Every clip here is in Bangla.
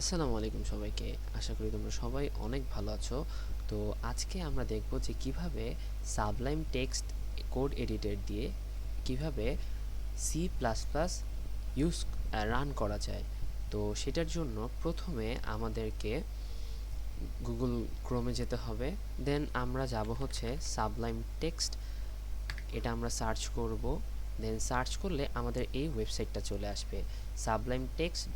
আসসালামু আলাইকুম সবাইকে। আশা করি তোমরা সবাই অনেক ভালো আছো। তো আজকে আমরা দেখব যে কীভাবে সাবলাইম টেক্সট কোড এডিটর দিয়ে কীভাবে C plus plus use run করা যায়। তো সেটার জন্য প্রথমে আমাদেরকে গুগল ক্রোমে যেতে হবে। দেন আমরা যাব হচ্ছে সাবলাইম টেক্সট এটা আমরা সার্চ করব। দেন সার্চ করলে আমাদের এই ওয়েবসাইটটা চলে আসবে। সাবলাইম টেক্সট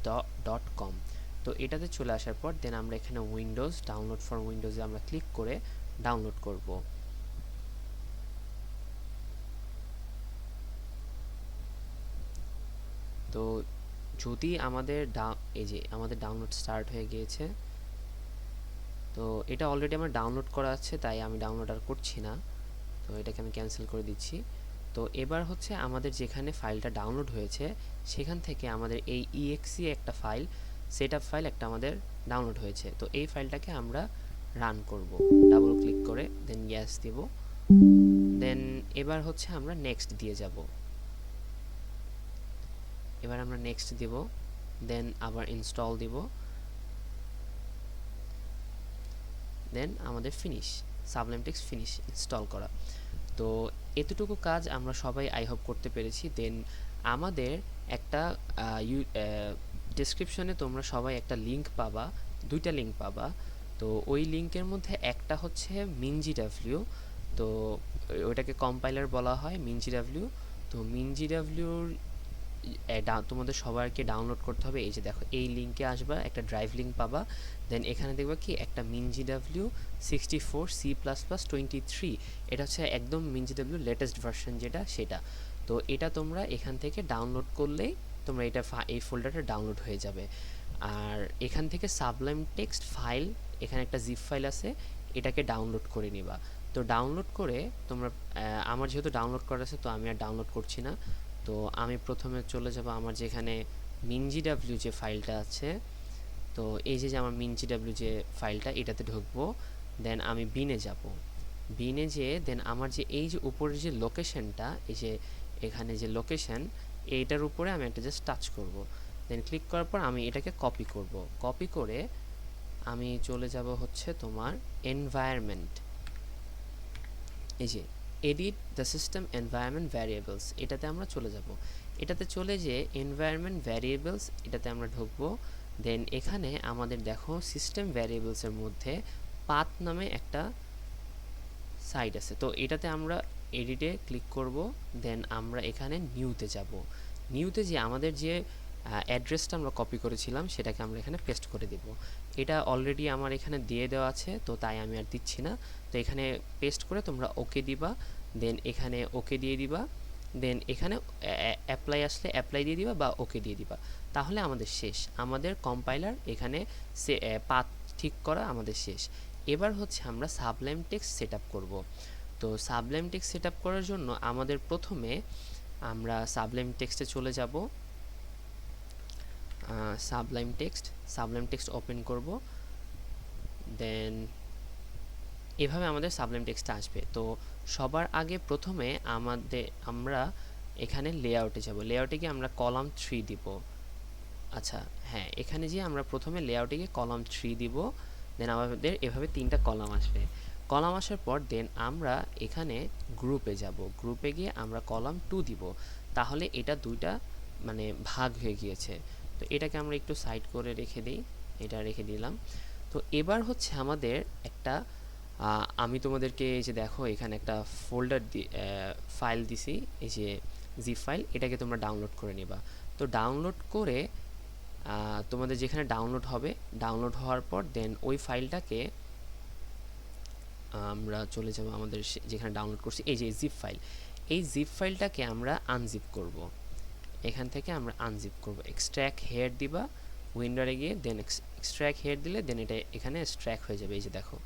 ডট কম তো এটাতে চলে আসার পর দেন আমরা এখানে উইন্ডোজ ডাউনলোড ফর উইন্ডোজে আমরা ক্লিক করে ডাউনলোড করব। তো যদি আমাদের এই যে আমাদের ডাউনলোড স্টার্ট হয়ে গিয়েছে, তো এটা অলরেডি আমার ডাউনলোড করা আছে, তাই আমি ডাউনলোড আর করছি না। তো এটাকে আমি ক্যান্সেল করে দিচ্ছি। তো এবার হচ্ছে আমাদের যেখানে ফাইলটা ডাউনলোড হয়েছে, সেখান থেকে আমাদের এই ইএক্সি একটা ফাইল সেট আপ ফাইল একটা আমাদের ডাউনলোড হয়েছে। তো এই ফাইলটাকে আমরা রান করব। ডাবল ক্লিক করে দেন গ্যাস দিব। দেন এবার হচ্ছে আমরা নেক্সট দিয়ে যাব। এবার আমরা নেক্সট দিব দেন আবার ইনস্টল দিব। দেন আমাদের ফিনিশ সাবলেমটেক্স ফিনিশ ইনস্টল করা। তো এতটুকু কাজ আমরা সবাই আই হোপ করতে পেরেছি। দেন আমাদের একটা ডিসক্রিপশনে তোমরা সবাই একটা লিঙ্ক পাবা, দুইটা লিঙ্ক পাবা। তো ওই লিঙ্কের মধ্যে একটা হচ্ছে মিনজি ডাব্লিউ তো ওইটাকে কম্পাইলার বলা হয় মিনজি ডাব্লিউ তো মিনজি ডাব্লিউর তোমাদের সবাইকে ডাউনলোড করতে হবে। এই যে দেখো, এই লিঙ্কে আসবা, একটা ড্রাইভ লিঙ্ক পাবা। দেন এখানে দেখবা কি, একটা MinGW W sixty four C plus plus twenty three এটা হচ্ছে একদম মিনজি ডাব্লিউ লেটেস্ট ভার্সন যেটা, সেটা। তো এটা তোমরা এখান থেকে ডাউনলোড করলেই তোমরা এটা এই ফোল্ডারটা ডাউনলোড হয়ে যাবে। আর এখান থেকে সাবলাইম টেক্সট ফাইল এখানে একটা জিপ ফাইল আছে, এটাকে ডাউনলোড করে নিবা। তো ডাউনলোড করে তোমরা আমার যেহেতু ডাউনলোড করা আছে, তো আমি আর ডাউনলোড করছি না। তো আমি প্রথমে চলে যাব আমার যেখানে মিনজি ডাব্লিউ যে ফাইলটা আছে। তো এই যে আমার মিনজি ডাব্লিউ যে ফাইলটা এটাতে ঢুকবো। দেন আমি বিনে যাব। বিনে যেয়ে দেন আমার যে এই যে উপরের যে লোকেশনটা এই যে এখানে যে লোকেশন এইটার উপরে আমি একটা জাস্ট টাচ করব। দেন ক্লিক করার পর আমি এটাকে কপি করব। কপি করে আমি চলে যাব হচ্ছে তোমার এনভায়রনমেন্ট এই যে edit the system environment variables এটাতে আমরা চলে যাব। এটাতে চলে যে এনভায়রনমেন্ট ভ্যারিয়েবলস এটাতে আমরা ঢুকবো। দেন এখানে আমাদের দেখো সিস্টেম ভ্যারিয়েবলসের মধ্যে পাত নামে একটা সাইড আছে। তো এটাতে আমরা এডিটে ক্লিক করব, দেন আমরা এখানে নিউতে যাব। নিউতে যে আমাদের যে অ্যাড্রেসটা আমরা কপি করেছিলাম, সেটাকে আমরা এখানে পেস্ট করে দেব। এটা অলরেডি আমার এখানে দিয়ে দেওয়া আছে, তো তাই আমি আর দিচ্ছি না। তো এখানে পেস্ট করে তোমরা ওকে দিবা, দেন এখানে ওকে দিয়ে দিবা, দেন এখানে অ্যাপ্লাই আসলে অ্যাপ্লাই দিয়ে দিবা বা ওকে দিয়ে দিবা। তাহলে আমাদের শেষ। আমাদের কম্পাইলার এখানে সে পাত ঠিক করা আমাদের শেষ। এবার হচ্ছে আমরা সাবলাইম টেক্সট সেট আপ করব। তো সাবলাইম টেক্সট সেট করার জন্য আমাদের প্রথমে আমরা সাবলাইম টেক্সটে চলে যাব। Sublime Text Sublime Text open করব। দেন এভাবে আমাদের সাবলাইম টেক্সটটা আসবে। তো সবার আগে প্রথমে আমাদের, আমরা এখানে লেআউটে যাব। লেআউটে গিয়ে আমরা কলাম থ্রি দিব। আচ্ছা হ্যাঁ এখানে যে আমরা প্রথমে লেআউটে গিয়ে কলাম থ্রি দিব। দেন আমাদের এভাবে তিনটা কলাম আসবে। কলাম আসার পর দেন আমরা এখানে গ্রুপে যাব। গ্রুপে গিয়ে আমরা কলাম টু দিব। তাহলে এটা দুইটা মানে ভাগ হয়ে গিয়েছে। তো এটাকে আমরা একটু সাইড করে রেখে দিই। এটা রেখে দিলাম। তো এবার হচ্ছে আমাদের একটা আমি তোমাদেরকে এই যে দেখো, এখানে একটা ফোল্ডার ফাইল দিছি। এই যে জি ফাইল এটাকে তোমরা ডাউনলোড করে নিবা। তো ডাউনলোড করে তোমাদের যেখানে ডাউনলোড হবে ডাউনলোড হওয়ার পর দেন ওই ফাইলটাকে আমরা চলে যাব আমাদের যেখানে ডাউনলোড করছি, এই যে জিপ ফাইল এই জিপ ফাইলটাকে আমরা আনজিপ করব। এখান থেকে আমরা আনজিপ করব। এক্সট্র্যাক হেয়ার দিবা উইন্ডারে গিয়ে দেন এক্সট্র্যাক হেয়ার দিলে দেন এটা এখানে স্ট্র্যাক হয়ে যাবে। এই যে দেখো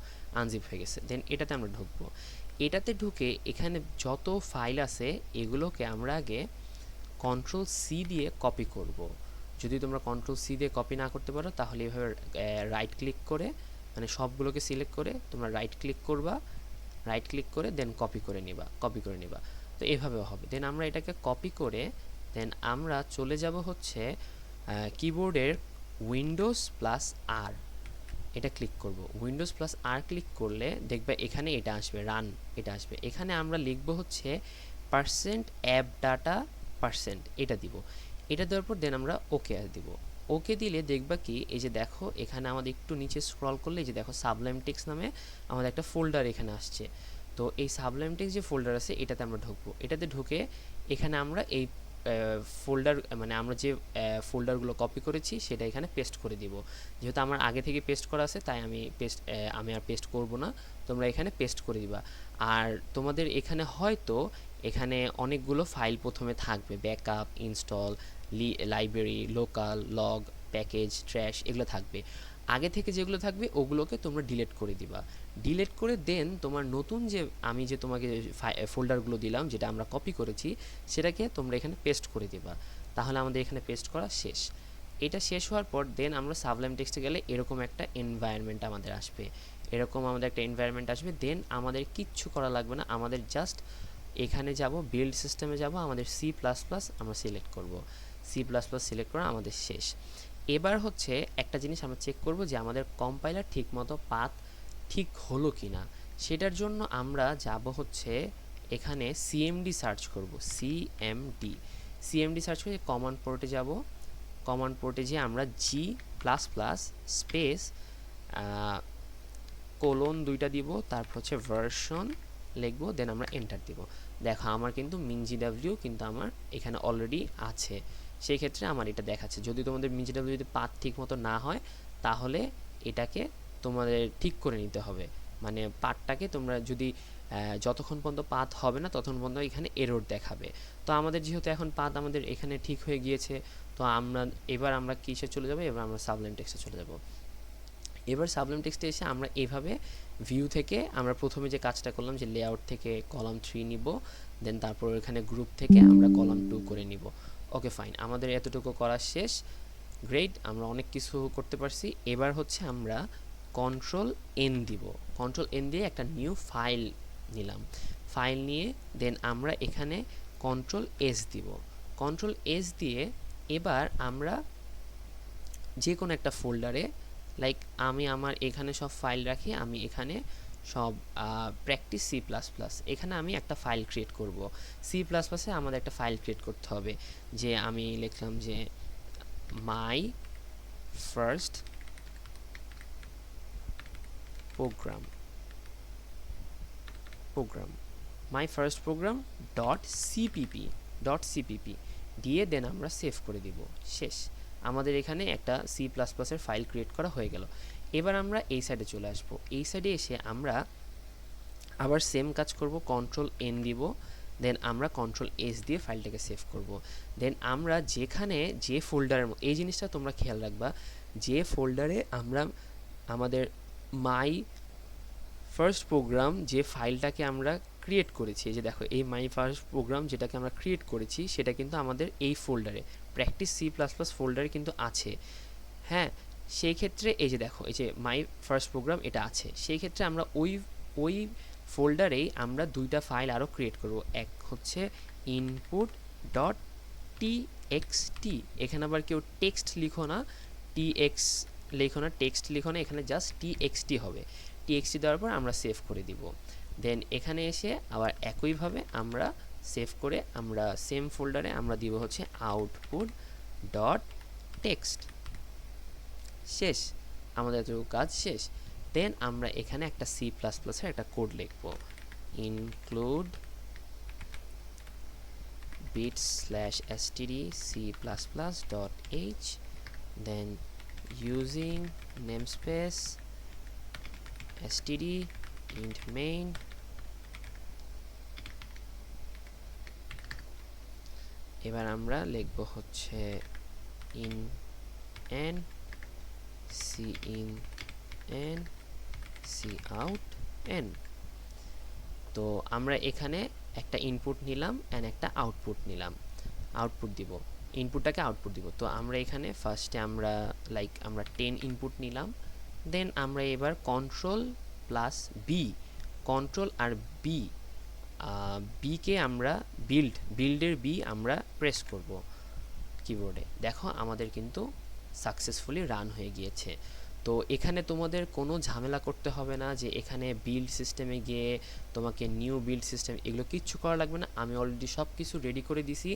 আনজিপ হয়ে গেছে। দেন এটাতে আমরা ঢুকবো। এটাতে ঢুকে এখানে যত ফাইল আছে, এগুলোকে আমরা আগে কন্ট্রোল সি দিয়ে কপি করব। যদি তোমরা কন্ট্রোল সি দিয়ে কপি না করতে পারো, তাহলে এভাবে রাইট ক্লিক করে মানে সবগুলোকে সিলেক্ট করে তোমরা রাইট ক্লিক করবা রাইট ক্লিক করে দেন কপি করে নিবা কপি করে নিবা। তো এভাবেও হবে। দেন আমরা এটাকে কপি করে দেন আমরা চলে যাব হচ্ছে কিবোর্ডের উইন্ডোজ প্লাস আর এটা ক্লিক করব। উইন্ডোজ প্লাস আর ক্লিক করলে দেখবে এখানে এটা আসবে রান এটা আসবে। এখানে আমরা লিখব হচ্ছে পার্সেন্ট অ্যাপ ডাটা পার্সেন্ট এটা দিব। এটা দেওয়ার পর দেন আমরা ওকে দিব। ওকে দিলে দেখবা কি, এই যে দেখো, এখানে আমাদের একটু নিচে স্ক্রল করলে এই যে দেখো সাবলাইম টেক্স নামে আমাদের একটা ফোল্ডার এখানে আসছে। তো এই সাবলাইম টেক্স যে ফোল্ডার আছে, এটাতে আমরা ঢুকবো। এটাতে ঢুকে এখানে আমরা এই ফোল্ডার মানে আমরা যে ফোল্ডারগুলো কপি করেছি, সেটা এখানে পেস্ট করে দিব। যেহেতু আমার আগে থেকে পেস্ট করা আছে, তাই আমি পেস্ট আমি আর পেস্ট করব না। তোমরা এখানে পেস্ট করে দিবা। আর তোমাদের এখানে হয়তো এখানে অনেকগুলো ফাইল প্রথমে থাকবে। Backup install library local log package trash এগুলো থাকবে। আগে থেকে যেগুলো থাকবে, ওগুলোকে তোমরা ডিলিট করে দিবা। ডিলিট করে দেন তোমার নতুন যে আমি যে তোমাকে ফোল্ডারগুলো দিলাম, যেটা আমরা কপি করেছি, সেটাকে তোমরা এখানে পেস্ট করে দিবা। তাহলে আমাদের এখানে পেস্ট করা শেষ। এটা শেষ হওয়ার পর দেন আমরা সাবলাইম টেক্সটে গেলে এরকম একটা এনভায়রনমেন্ট আমাদের আসবে। এরকম আমাদের একটা এনভায়রনমেন্ট আসবে। দেন আমাদের কিচ্ছু করা লাগবে না। আমাদের জাস্ট এখানে যাব বিল্ড সিস্টেমে যাব, আমাদের সি প্লাস প্লাস আমরা সিলেক্ট করব। সি প্লাস প্লাস সিলেক্ট করা আমাদের শেষ। এবার হচ্ছে একটা জিনিস আমরা চেক করব যে আমাদের কম্পাইলার ঠিকমতো পাত ঠিক হলো কি না সেটার জন্য আমরা যাব হচ্ছে এখানে সিএমডি সার্চ করব সিএমডি সিএমডি সার্চ করে কমান্ড পোর্টে যাব। কমান্ড পোর্টে যে আমরা G plus plus space colon দুইটা দিব, তারপর হচ্ছে ভার্সন লিখব দেন আমরা এন্টার দিব। দেখো, আমার কিন্তু মিনজি ডাব্লিউ কিন্তু আমার এখানে অলরেডি আছে। সেই ক্ষেত্রে আমার এটা দেখাচ্ছে। যদি তোমাদের মিনজি ডাব্লিউ যদি পাত ঠিক মতো না হয়, তাহলে এটাকে তোমাদের ঠিক করে নিতে হবে। মানে পাটটাকে তোমরা যদি যতক্ষণ পর্যন্ত পাত হবে না, ততক্ষণ পর্যন্ত এখানে এরর দেখাবে। তো আমাদের যেহেতু এখন পাত আমাদের এখানে ঠিক হয়ে গিয়েছে, তো আমরা, এবার আমরা কিসে চলে যাব? এবার আমরা সাবলাইম টেক্সটে চলে যাব। এবার সাবলাইম টেক্সটে এসে আমরা এভাবে ভিউ থেকে আমরা প্রথমে যে কাজটা করলাম, যে লেআউট থেকে কলাম থ্রি নিব দেন তারপর এখানে গ্রুপ থেকে আমরা কলাম টু করে নিব। ওকে ফাইন আমাদের এতটুকু করা শেষ। গ্রেট আমরা অনেক কিছু করতে পারছি। এবার হচ্ছে আমরা কন্ট্রোল এন দিব। কন্ট্রোল এন দিয়ে একটা নিউ ফাইল নিলাম। ফাইল নিয়ে দেন আমরা এখানে কন্ট্রোল এস দিব। কন্ট্রোল এস দিয়ে এবার আমরা যে কোনো একটা ফোল্ডারে লাইক আমি আমার এখানে সব ফাইল রাখি, আমি এখানে সব প্র্যাকটিস সি প্লাস প্লাস এখানে আমি একটা ফাইল ক্রিয়েট করব। সি প্লাস প্লাসে আমাদের একটা ফাইল ক্রিয়েট করতে হবে যে আমি লিখলাম যে my first program program my first program dot CPP dot CPP দিয়ে দেন আমরা সেভ করে দিব। শেষ। আমাদের এখানে একটা সি প্লাস প্লাসের ফাইল ক্রিয়েট করা হয়ে গেল। এবার আমরা এই সাইডে চলে আসব। এই সাইডে এসে আমরা আবার সেম কাজ করব কন্ট্রোল এন দিব দেন আমরা কন্ট্রোল এস দিয়ে ফাইলটাকে সেভ করব। দেন আমরা যেখানে যে ফোল্ডারের এই জিনিসটা তোমরা খেয়াল রাখবা, যে ফোল্ডারে আমরা আমাদের মাই ফার্স্ট প্রোগ্রাম যে ফাইলটাকে আমরা ক্রিয়েট করেছি যে দেখো, এই মাই ফার্স্ট প্রোগ্রাম যেটাকে আমরা ক্রিয়েট করেছি, সেটা কিন্তু আমাদের এই ফোল্ডারে প্র্যাকটিস সি প্লাস প্লাস ফোল্ডারে কিন্তু আছে। হ্যাঁ সেই ক্ষেত্রে এই যে দেখো, এই যে মাই ফার্স্ট প্রোগ্রাম এটা আছে। সেই ক্ষেত্রে আমরা ওই ওই ফোল্ডারেই আমরা দুইটা ফাইল আরও ক্রিয়েট করব। এক হচ্ছে input dot T X T এখানে আবার কেউ টেক্সট লিখো না। টি এক্স লিখো না টেক্সট লিখো না, এখানে জাস্ট টি এক্স টি হবে। টি এক্স টি দেওয়ার পর আমরা সেভ করে দিব। দেন এখানে এসে আবার একইভাবে আমরা সেভ করে আমরা সেম ফোল্ডারে আমরা দিব হচ্ছে আউটপুট ডট টেক্সট শেষ। আমাদের এতটুকু কাজ শেষ। দেন আমরা এখানে একটা সি প্লাস প্লাসের একটা কোড লিখব। Include bit slash std c plus plus dot h, then using namespace std int main, এবার আমরা লিখব হচ্ছে in N C in N C out N তো আমরা এখানে একটা ইনপুট নিলাম অ্যান্ড একটা আউটপুট নিলাম। আউটপুট দিব। ইনপুটটাকে আউটপুট দিব। তো আমরা এখানে ফার্স্টে আমরা লাইক আমরা টেন ইনপুট নিলাম। দেন আমরা এবার কন্ট্রোল প্লাস বি কন্ট্রোল আর বি বিকে আমরা বিল্ড বিল্ডের বি আমরা প্রেস করব। কিবোর্ডে দেখো আমাদের কিন্তু সাকসেসফুলি রান হয়ে গিয়েছে। তো এখানে তোমাদের কোনো ঝামেলা করতে হবে না যে এখানে বিল্ড সিস্টেমে গিয়ে তোমাকে নিউ বিল্ড সিস্টেম এগুলো কিচ্ছু করা লাগবে না। আমি অলরেডি সব কিছু রেডি করে দিছি।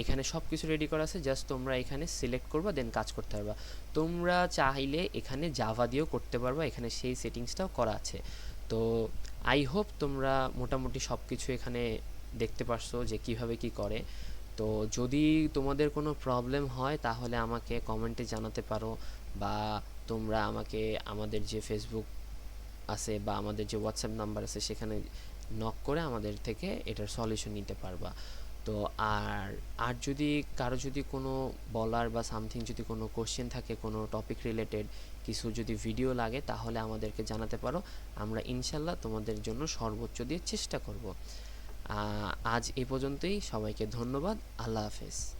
এখানে সব কিছু রেডি করা আছে জাস্ট তোমরা এখানে সিলেক্ট করবা দেন কাজ করতে পারবা। তোমরা চাইলে এখানে জাভা দিয়েও করতে পারবা, এখানে সেই সেটিংসটাও করা আছে। তো আই হোপ তোমরা মোটামুটি সব কিছু এখানে দেখতে পারছ যে কীভাবে কি করে। তো যদি তোমাদের কোনো প্রবলেম হয়, তাহলে আমাকে কমেন্টে জানাতে পারো বা তোমরা আমাকে আমাদের যে ফেসবুক আছে বা আমাদের যে হোয়াটসঅ্যাপ নাম্বার আছে, সেখানে নক করে আমাদের থেকে এটার সলিউশন নিতে পারবা। তো আর আর যদি কারও যদি কোনো বলার বা সামথিং যদি কোনো কোশ্চেন থাকে, কোনো টপিক রিলেটেড কিছু যদি ভিডিও লাগে, তাহলে আমাদেরকে জানাতে পারো। আমরা ইনশাল্লাহ তোমাদের জন্য সর্বোচ্চ দিয়ে চেষ্টা করব। আজ এ পর্যন্তই। সবাইকে ধন্যবাদ। আল্লাহ হাফেজ।